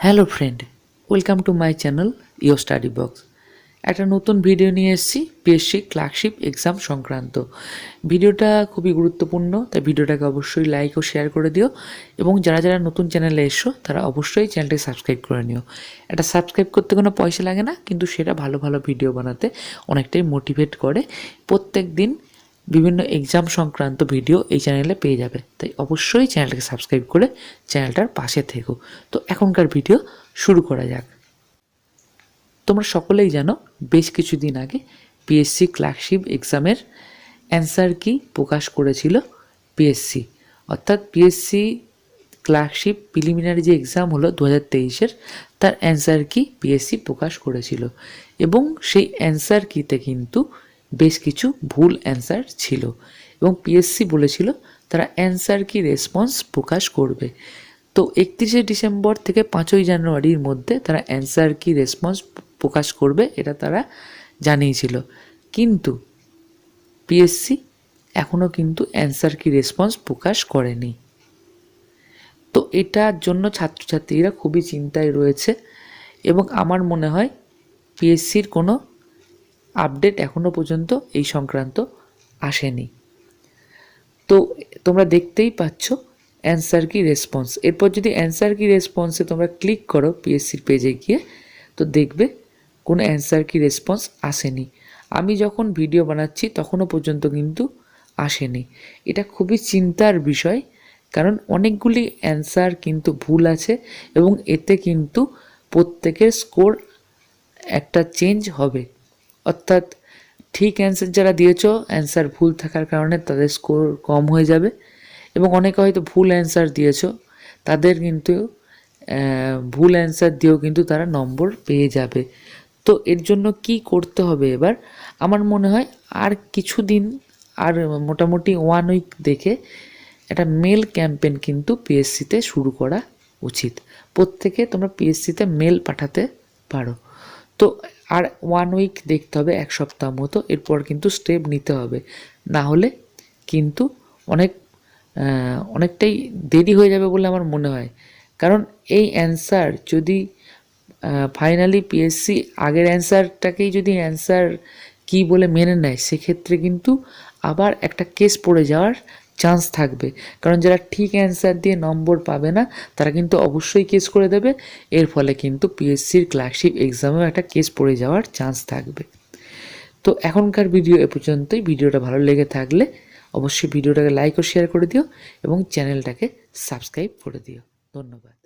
Hello friend welcome to my channel your study box একটা নতুন video নিয়ে এসেছি পিএসসি ক্লার্কশিপ এক্সাম সংক্রান্ত। ভিডিওটা খুবই গুরুত্বপূর্ণ, তাই ভিডিওটাকে অবশ্যই লাইক ও শেয়ার করে দিও। এবং যারা যারা নতুন চ্যানেলে এসো, তারা অবশ্যই চ্যানেলটাকে সাবস্ক্রাইব করে নিও। এটা সাবস্ক্রাইব করতে কোনো পয়সা লাগে না, কিন্তু সেটা ভালো ভালো ভিডিও বানাতে অনেকটাই মোটিভেট করে। প্রত্যেক দিন বিভিন্ন এক্সাম সংক্রান্ত ভিডিও এই চ্যানেলে পেয়ে যাবে। তাই অবশ্যই চ্যানেলটাকে সাবস্ক্রাইব করে চ্যানেলটার পাশে থেকো। তো এখনকার ভিডিও শুরু করা যাক। তোমরা সকলেই জানো, বেশ কিছুদিন আগে পিএসসি ক্লার্কশিপ এক্সামের অ্যান্সার কি প্রকাশ করেছিল পিএসসি অর্থাৎ পিএসসি ক্লার্কশিপ প্রিলিমিনারি যে এক্সাম হলো দু হাজার তেইশের, তার অ্যান্সার কি পিএসসি প্রকাশ করেছিল। এবং সেই অ্যান্সার কিতে কিন্তু বেশ কিছু ভুল অ্যান্সার ছিল। এবং পিএসসি বলেছিল, তারা অ্যান্সার কি রেসপন্স প্রকাশ করবে। তো একত্রিশে ডিসেম্বর থেকে পাঁচই জানুয়ারির মধ্যে তারা অ্যান্সার কি রেসপন্স প্রকাশ করবে, এটা তারা জানিয়েছিল। কিন্তু পিএসসি এখনও কিন্তু অ্যান্সার কি রেসপন্স প্রকাশ করেনি। তো এটার জন্য ছাত্রছাত্রীরা খুবই চিন্তায় রয়েছে। এবং আমার মনে হয় পিএসসির কোনো আপডেট এখনও পর্যন্ত এই সংক্রান্ত আসেনি। তো তোমরা দেখতেই পাচ্ছ অ্যান্সার কি রেসপন্স। এরপর যদি অ্যান্সার কি রেসপন্সে তোমরা ক্লিক করো পিএসসির পেজে গিয়ে, তো দেখবে কোনো অ্যান্সার কি রেসপন্স আসেনি। আমি যখন ভিডিও বানাচ্ছি তখনও পর্যন্ত কিন্তু আসেনি। এটা খুবই চিন্তার বিষয়, কারণ অনেকগুলি অ্যান্সার কিন্তু ভুল আছে এবং এতে কিন্তু প্রত্যেকের স্কোর একটা চেঞ্জ হবে। অর্থাৎ ঠিক অ্যান্সার যারা দিয়েছ অ্যান্সার ভুল থাকার কারণে তাদের স্কোর কম হয়ে যাবে। এবং অনেকে হয়তো ভুল অ্যান্সার দিয়েছ, তাদের কিন্তু ভুল অ্যান্সার দিয়েও কিন্তু তারা নম্বর পেয়ে যাবে। তো এর জন্য কি করতে হবে এবার? আমার মনে হয় আর কিছুদিন, আর মোটামুটি ওয়ান উইক দেখে একটা মেল ক্যাম্পেন কিন্তু পিএসসিতে শুরু করা উচিত। প্রত্যেকে তোমরা পিএসসিতে মেল পাঠাতে পারো। তো আর ওয়ান উইক দেখতে হবে, এক সপ্তাহ মতো। এরপর কিন্তু স্টেপ নিতে হবে। না হলে কিন্তু অনেক অনেকটাই দেরি হয়ে যাবে বলে আমার মনে হয়। কারণ এই অ্যান্সার যদি ফাইনালি পিএসসি আগের অ্যান্সারটাকেই যদি অ্যান্সার কি বলে মেনে নেয়, সেক্ষেত্রে কিন্তু আবার একটা কেস পড়ে যাওয়ার চান্স থাকবে। কারণ যারা ঠিক অ্যান্সার দিয়ে নম্বর পাবে না, তারা কিন্তু অবশ্যই কেস করে দেবে। এর ফলে কিন্তু পিএসসির ক্লার্কশিপ এক্সামেও একটা কেস পড়ে যাওয়ার চান্স থাকবে। তো এখনকার ভিডিও এ পর্যন্তই। ভিডিওটা ভালো লেগে থাকলে অবশ্যই ভিডিওটাকে লাইক ও শেয়ার করে দিও এবং চ্যানেলটাকে সাবস্ক্রাইব করে দিও। ধন্যবাদ।